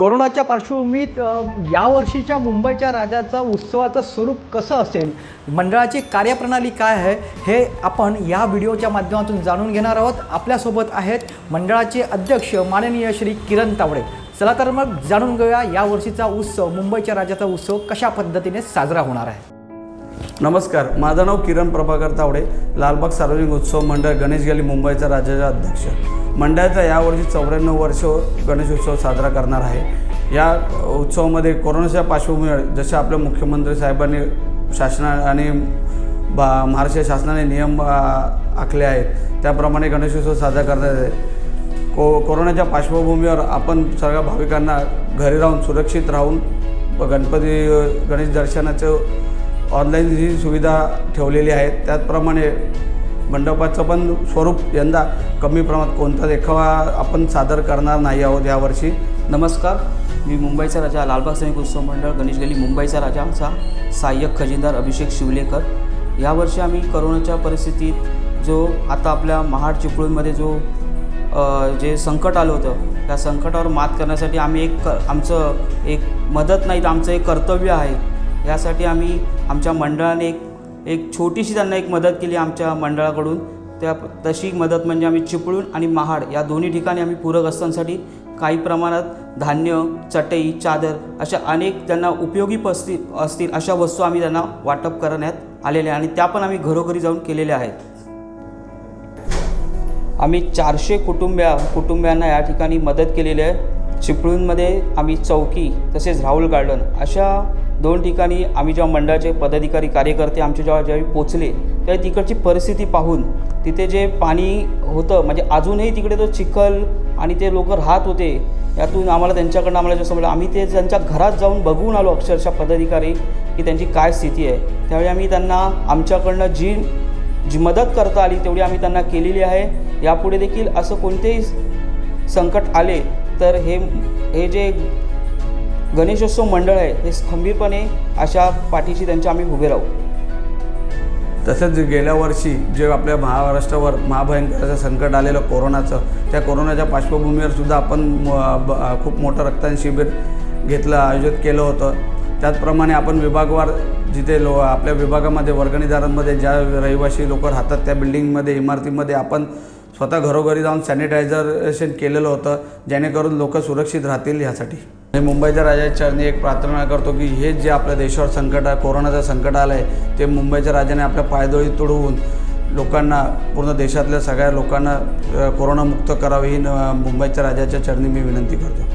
कोरोनाच्या पार्श्वभूमीत यावर्षीच्या मुंबईच्या राजाचा उत्सवाचं स्वरूप कसं असेल? मंडळाची कार्यप्रणाली काय आहे? हे आपण या व्हिडिओच्या माध्यमातून जाणून घेणार आहोत. आपल्यासोबत आहेत मंडळाचे अध्यक्ष माननीय श्री किरण तावडे. चला तर मग जाणून घेऊया यावर्षीचा उत्सव मुंबईच्या राजाचा उत्सव कशा पद्धतीने साजरा होणार आहे. नमस्कार माझं नाव किरण प्रभाकर तावडे लालबाग सार्वजनिक उत्सव मंडळ गणेश गली मुंबईचा राज्याचा अध्यक्ष. मंडळाचा यावर्षी चौऱ्याण्णव वर्ष गणेश उत्सव साजरा करणार आहे. या उत्सवामध्ये कोरोनाच्या पार्श्वभूमीवर जसे आपल्या मुख्यमंत्री साहेबांनी शासना आणि बा महाराष्ट्र शासनाने नियम आखले आहेत त्याप्रमाणे गणेशोत्सव साजरा करण्यात आहे. को कोरोनाच्या पार्श्वभूमीवर आपण सर्व भाविकांना घरी राहून सुरक्षित राहून गणपती गणेश दर्शनाचं ऑनलाईन ही सुविधा ठेवलेली आहे त्याचप्रमाणे मंडपाचं पण स्वरूप यंदा कमी प्रमाणात कोणता देखावा आपण सादर करणार नाही आहोत यावर्षी. नमस्कार. मी मुंबईचा राजा लालबाग सैनिक उत्सव मंडळ गणेश गली मुंबईचा राजाचा सहाय्यक खजिनदार अभिषेक शिवलेकर. यावर्षी आम्ही करोनाच्या परिस्थितीत जो आता आपल्या महाड चिपळूणमध्ये जो जे संकट आलं होतं त्या संकटावर मात करण्यासाठी आम्ही एक आमचं एक मदत नाही तर आमचं एक कर्तव्य आहे. यासाठी आम्ही आमच्या मंडळाने एक एक छोटीशी त्यांना एक मदत केली आमच्या मंडळाकडून. त्या तशी मदत म्हणजे आम्ही चिपळूण आणि महाड या दोन्ही ठिकाणी आम्ही पूरग्रस्तांसाठी काही प्रमाणात धान्य चटई चादर अशा अनेक त्यांना उपयोगी पसतील असतील अशा वस्तू आम्ही त्यांना वाटप करण्यात आलेल्या आहे आणि त्या पण आम्ही घरोघरी जाऊन केलेल्या आहेत. आम्ही चारशे कुटुंब्या कुटुंबियांना या ठिकाणी मदत केलेली आहे. चिपळूणमध्ये आम्ही चौकी तसेच राहुल गार्डन अशा दोन ठिकाणी आम्ही जेव्हा मंडळाचे पदाधिकारी कार्यकर्ते आमचे जेव्हा ज्यावेळी पोचले तेव्हा तिकडची परिस्थिती पाहून तिथे जे पाणी होतं म्हणजे अजूनही तिकडे तो चिखल आणि ते लोक राहत होते यातून आम्हाला त्यांच्याकडनं आम्हाला जे समजलं आम्ही ते त्यांच्या घरात जाऊन बघून आलो अक्षरशः पदाधिकारी की त्यांची काय स्थिती आहे. त्यावेळी आम्ही त्यांना आमच्याकडनं जी जी मदत करता आली तेवढी आम्ही त्यांना केलेली आहे. यापुढे देखील असं कोणतेही संकट आले तर हे हे जे गणेशोत्सव मंडळ आहे हे खंबीरपणे अशा पाठीशी त्यांच्या आम्ही उभे राहू. तसंच गेल्या वर्षी जे आपल्या महाराष्ट्रावर महाभयंकराचं संकट आलेलं कोरोनाचं त्या कोरोनाच्या पार्श्वभूमीवर सुद्धा आपण म- ब- खूप मोठं रक्तदान शिबिर घेतलं आयोजित केलं होतं. त्याचप्रमाणे आपण विभागवार जिथे लो आपल्या विभागामध्ये वर्गणीदारांमध्ये ज्या रहिवासी लोक राहतात त्या बिल्डिंगमध्ये इमारतीमध्ये आपण स्वतः घरोघरी जाऊन सॅनिटायझरेशन केलेलं होतं जेणेकरून लोक सुरक्षित राहतील ह्यासाठी आणि मुंबईच्या राजाच्या चरणी एक प्रार्थना करतो की हे जे आपल्या देशावर संकट आहे कोरोनाचं संकट आलं आहे ते मुंबईच्या राजाने आपल्या पायदोळी तुडवून लोकांना पूर्ण देशातल्या सगळ्या लोकांना कोरोनामुक्त करावी ही न- मुंबईच्या राजाच्या चरणी मी विनंती करतो.